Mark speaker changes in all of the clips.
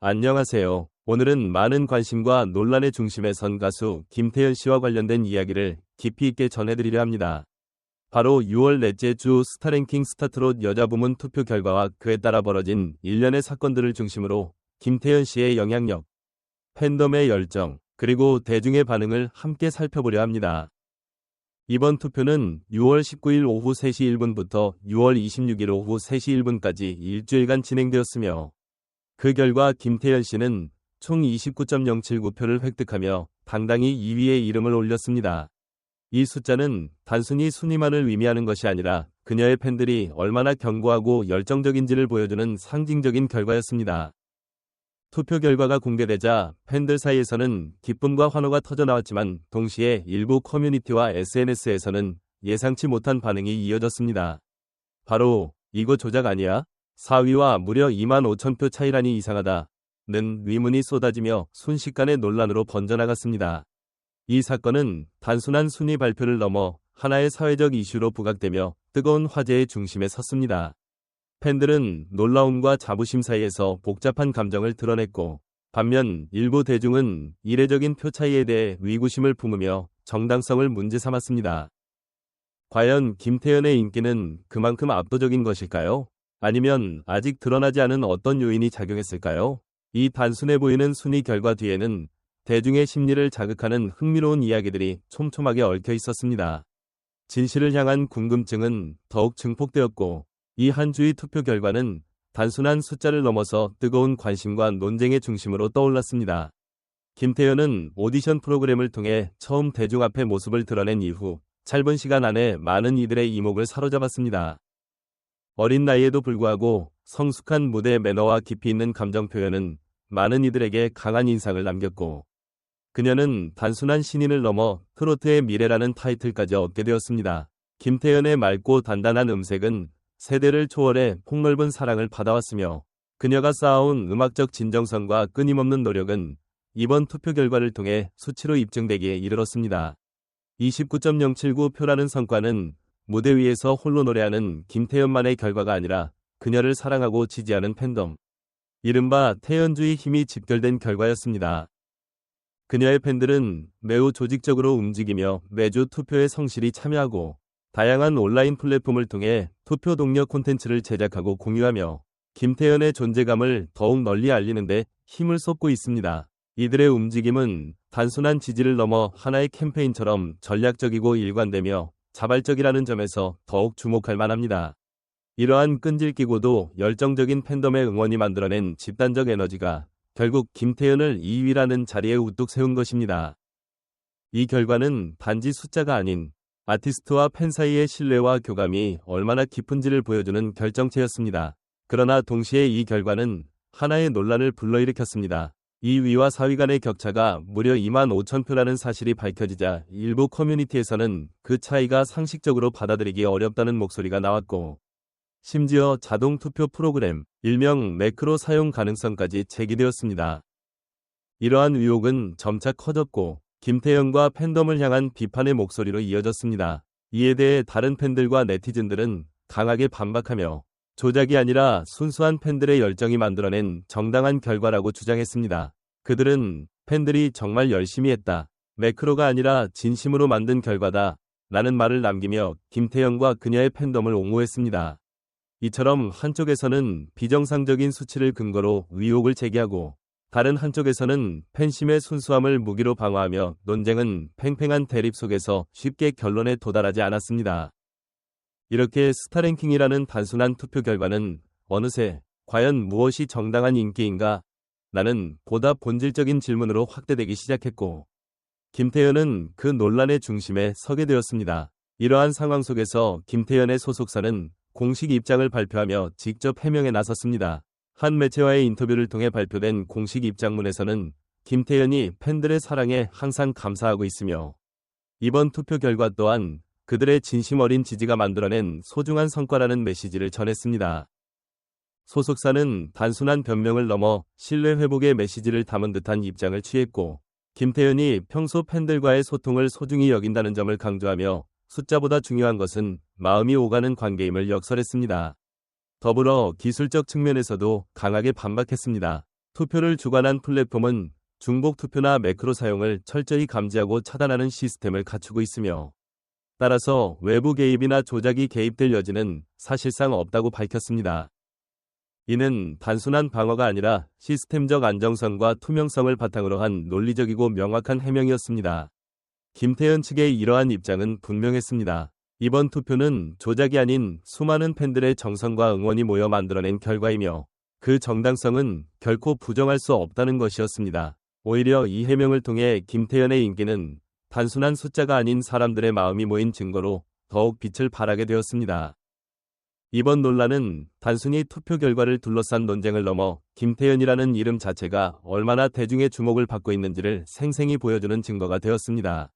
Speaker 1: 안녕하세요. 오늘은 많은 관심과 논란의 중심에 선 가수 김태현 씨와 관련된 이야기를 깊이 있게 전해드리려 합니다. 바로 6월 넷째 주 스타랭킹 스타트롯 여자 부문 투표 결과와 그에 따라 벌어진 일련의 사건들을 중심으로 김태현 씨의 영향력, 팬덤의 열정, 그리고 대중의 반응을 함께 살펴보려 합니다. 이번 투표는 6월 19일 오후 3시 1분부터 6월 26일 오후 3시 1분까지 일주일간 진행되었으며 그 결과 김태현 씨는 총 29.079표를 획득하며 당당히 2위에 이름을 올렸습니다. 이 숫자는 단순히 순위만을 의미하는 것이 아니라 그녀의 팬들이 얼마나 견고하고 열정적인지를 보여주는 상징적인 결과였습니다. 투표 결과가 공개되자 팬들 사이에서는 기쁨과 환호가 터져나왔지만 동시에 일부 커뮤니티와 SNS에서는 예상치 못한 반응이 이어졌습니다. 바로 이거 조작 아니야? 4위와 무려 2만 5천 표 차이라니 이상하다. 는 위문이 쏟아지며 순식간에 논란으로 번져나갔습니다. 이 사건은 단순한 순위 발표를 넘어 하나의 사회적 이슈로 부각되며 뜨거운 화제의 중심에 섰습니다. 팬들은 놀라움과 자부심 사이에서 복잡한 감정을 드러냈고 반면 일부 대중은 이례적인 표 차이에 대해 위구심을 품으며 정당성을 문제 삼았습니다. 과연 김태현의 인기는 그만큼 압도적인 것일까요? 아니면 아직 드러나지 않은 어떤 요인이 작용했을까요? 이 단순해 보이는 순위 결과 뒤에는 대중의 심리를 자극하는 흥미로운 이야기들이 촘촘하게 얽혀 있었습니다. 진실을 향한 궁금증은 더욱 증폭되었고 이 한 주의 투표 결과는 단순한 숫자를 넘어서 뜨거운 관심과 논쟁의 중심으로 떠올랐습니다. 김태현은 오디션 프로그램을 통해 처음 대중 앞에 모습을 드러낸 이후 짧은 시간 안에 많은 이들의 이목을 사로잡았습니다. 어린 나이에도 불구하고 성숙한 무대 매너와 깊이 있는 감정 표현은 많은 이들에게 강한 인상을 남겼고 그녀는 단순한 신인을 넘어 트로트의 미래라는 타이틀까지 얻게 되었습니다. 김태현의 맑고 단단한 음색은 세대를 초월해 폭넓은 사랑을 받아왔으며 그녀가 쌓아온 음악적 진정성과 끊임없는 노력은 이번 투표 결과를 통해 수치로 입증되기에 이르렀습니다. 29.079표라는 성과는 무대 위에서 홀로 노래하는 김태현만의 결과가 아니라 그녀를 사랑하고 지지하는 팬덤, 이른바 태연주의 힘이 집결된 결과였습니다. 그녀의 팬들은 매우 조직적으로 움직이며 매주 투표에 성실히 참여하고 다양한 온라인 플랫폼을 통해 투표 동료 콘텐츠를 제작하고 공유하며 김태현의 존재감을 더욱 널리 알리는데 힘을 쏟고 있습니다. 이들의 움직임은 단순한 지지를 넘어 하나의 캠페인처럼 전략적이고 일관되며 자발적이라는 점에서 더욱 주목할 만합니다. 이러한 끈질기고도 열정적인 팬덤의 응원이 만들어낸 집단적 에너지가 결국 김태현을 2위라는 자리에 우뚝 세운 것입니다. 이 결과는 단지 숫자가 아닌 아티스트와 팬 사이의 신뢰와 교감이 얼마나 깊은지를 보여주는 결정체였습니다. 그러나 동시에 이 결과는 하나의 논란을 불러일으켰습니다. 2위와 4위 간의 격차가 무려 2만 5천 표라는 사실이 밝혀지자 일부 커뮤니티에서는 그 차이가 상식적으로 받아들이기 어렵다는 목소리가 나왔고 심지어 자동 투표 프로그램, 일명 매크로 사용 가능성까지 제기되었습니다. 이러한 의혹은 점차 커졌고 김태현과 팬덤을 향한 비판의 목소리로 이어졌습니다. 이에 대해 다른 팬들과 네티즌들은 강하게 반박하며 조작이 아니라 순수한 팬들의 열정이 만들어낸 정당한 결과라고 주장했습니다. 그들은 팬들이 정말 열심히 했다. 매크로가 아니라 진심으로 만든 결과다. 라는 말을 남기며 김태현과 그녀의 팬덤을 옹호했습니다. 이처럼 한쪽에서는 비정상적인 수치를 근거로 의혹을 제기하고 다른 한쪽에서는 팬심의 순수함을 무기로 방어하며 논쟁은 팽팽한 대립 속에서 쉽게 결론에 도달하지 않았습니다. 이렇게 스타랭킹이라는 단순한 투표 결과는 어느새 과연 무엇이 정당한 인기인가? 라는 보다 본질적인 질문으로 확대되기 시작했고 김태현은 그 논란의 중심에 서게 되었습니다. 이러한 상황 속에서 김태현의 소속사는 공식 입장을 발표하며 직접 해명에 나섰습니다. 한 매체와의 인터뷰를 통해 발표된 공식 입장문에서는 김태현이 팬들의 사랑에 항상 감사하고 있으며 이번 투표 결과 또한 그들의 진심 어린 지지가 만들어낸 소중한 성과라는 메시지를 전했습니다. 소속사는 단순한 변명을 넘어 신뢰 회복의 메시지를 담은 듯한 입장을 취했고 김태현이 평소 팬들과의 소통을 소중히 여긴다는 점을 강조하며 숫자보다 중요한 것은 마음이 오가는 관계임을 역설했습니다. 더불어 기술적 측면에서도 강하게 반박했습니다. 투표를 주관한 플랫폼은 중복 투표나 매크로 사용을 철저히 감지하고 차단하는 시스템을 갖추고 있으며 따라서 외부 개입이나 조작이 개입될 여지는 사실상 없다고 밝혔습니다. 이는 단순한 방어가 아니라 시스템적 안정성과 투명성을 바탕으로 한 논리적이고 명확한 해명이었습니다. 김태현 측의 이러한 입장은 분명했습니다. 이번 투표는 조작이 아닌 수많은 팬들의 정성과 응원이 모여 만들어낸 결과이며 그 정당성은 결코 부정할 수 없다는 것이었습니다. 오히려 이 해명을 통해 김태현의 인기는 단순한 숫자가 아닌 사람들의 마음이 모인 증거로 더욱 빛을 발하게 되었습니다. 이번 논란은 단순히 투표 결과를 둘러싼 논쟁을 넘어 김태현이라는 이름 자체가 얼마나 대중의 주목을 받고 있는지를 생생히 보여주는 증거가 되었습니다.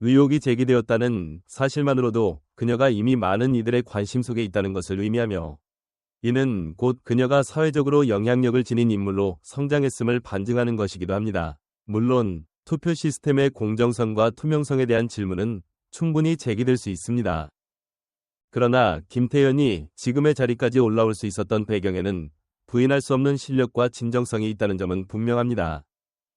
Speaker 1: 의혹이 제기되었다는 사실만으로도 그녀가 이미 많은 이들의 관심 속에 있다는 것을 의미하며 이는 곧 그녀가 사회적으로 영향력을 지닌 인물로 성장했음을 반증하는 것이기도 합니다. 물론 투표 시스템의 공정성과 투명성에 대한 질문은 충분히 제기될 수 있습니다. 그러나 김태현이 지금의 자리까지 올라올 수 있었던 배경에는 부인할 수 없는 실력과 진정성이 있다는 점은 분명합니다.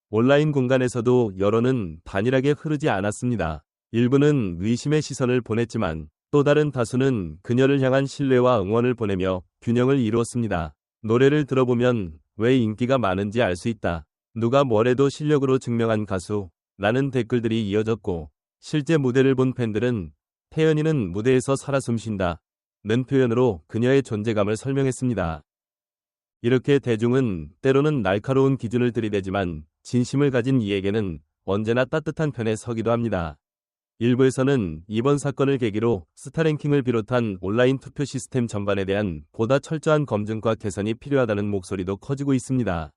Speaker 1: 온라인 공간에서도 여론은 단일하게 흐르지 않았습니다. 일부는 의심의 시선을 보냈지만 또 다른 다수는 그녀를 향한 신뢰와 응원을 보내며 균형을 이루었습니다. 노래를 들어보면 왜 인기가 많은지 알 수 있다. 누가 뭐래도 실력으로 증명한 가수. 라는 댓글들이 이어졌고 실제 무대를 본 팬들은 태연이는 무대에서 살아 숨쉰다. 는 표현으로 그녀의 존재감을 설명했습니다. 이렇게 대중은 때로는 날카로운 기준을 들이대지만 진심을 가진 이에게는 언제나 따뜻한 편에 서기도 합니다. 일부에서는 이번 사건을 계기로 스타랭킹을 비롯한 온라인 투표 시스템 전반에 대한 보다 철저한 검증과 개선이 필요하다는 목소리도 커지고 있습니다.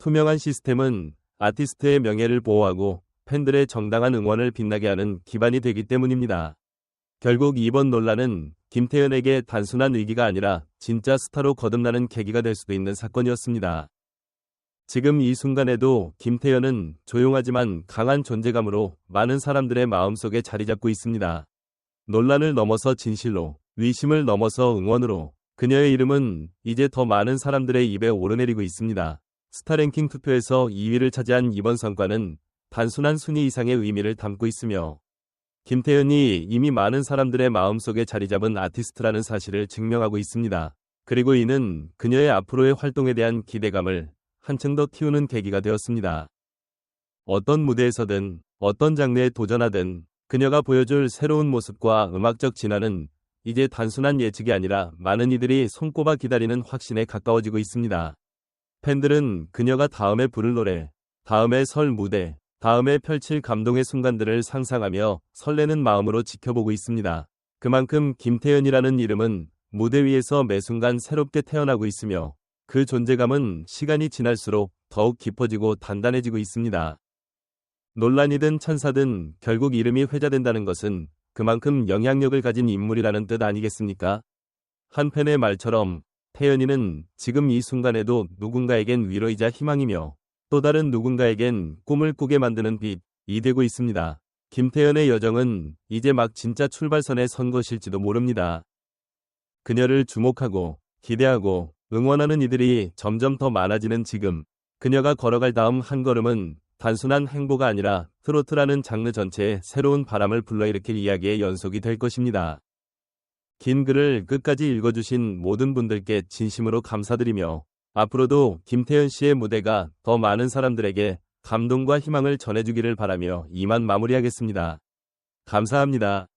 Speaker 1: 투명한 시스템은 아티스트의 명예를 보호하고 팬들의 정당한 응원을 빛나게 하는 기반이 되기 때문입니다. 결국 이번 논란은 김태현에게 단순한 위기가 아니라 진짜 스타로 거듭나는 계기가 될 수도 있는 사건이었습니다. 지금 이 순간에도 김태현은 조용하지만 강한 존재감으로 많은 사람들의 마음속에 자리 잡고 있습니다. 논란을 넘어서 진실로, 위심을 넘어서 응원으로 그녀의 이름은 이제 더 많은 사람들의 입에 오르내리고 있습니다. 스타랭킹 투표에서 2위를 차지한 이번 성과는 단순한 순위 이상의 의미를 담고 있으며 김태현이 이미 많은 사람들의 마음속에 자리 잡은 아티스트라는 사실을 증명하고 있습니다. 그리고 이는 그녀의 앞으로의 활동에 대한 기대감을 한층 더 키우는 계기가 되었습니다. 어떤 무대에서든 어떤 장르에 도전하든 그녀가 보여줄 새로운 모습과 음악적 진화는 이제 단순한 예측이 아니라 많은 이들이 손꼽아 기다리는 확신에 가까워지고 있습니다. 팬들은 그녀가 다음에 부를 노래, 다음에 설 무대, 다음에 펼칠 감동의 순간들을 상상하며 설레는 마음으로 지켜보고 있습니다. 그만큼 김태연이라는 이름은 무대 위에서 매 순간 새롭게 태어나고 있으며 그 존재감은 시간이 지날수록 더욱 깊어지고 단단해지고 있습니다. 논란이든 천사든 결국 이름이 회자된다는 것은 그만큼 영향력을 가진 인물이라는 뜻 아니겠습니까? 한 팬의 말처럼 태연이는 지금 이 순간에도 누군가에겐 위로이자 희망이며 또 다른 누군가에겐 꿈을 꾸게 만드는 빛이 되고 있습니다. 김태연의 여정은 이제 막 진짜 출발선에 선 것일지도 모릅니다. 그녀를 주목하고 기대하고 응원하는 이들이 점점 더 많아지는 지금 그녀가 걸어갈 다음 한 걸음은 단순한 행보가 아니라 트로트라는 장르 전체에 새로운 바람을 불러일으킬 이야기의 연속이 될 것입니다. 긴 글을 끝까지 읽어주신 모든 분들께 진심으로 감사드리며 앞으로도 김태현 씨의 무대가 더 많은 사람들에게 감동과 희망을 전해주기를 바라며 이만 마무리하겠습니다. 감사합니다.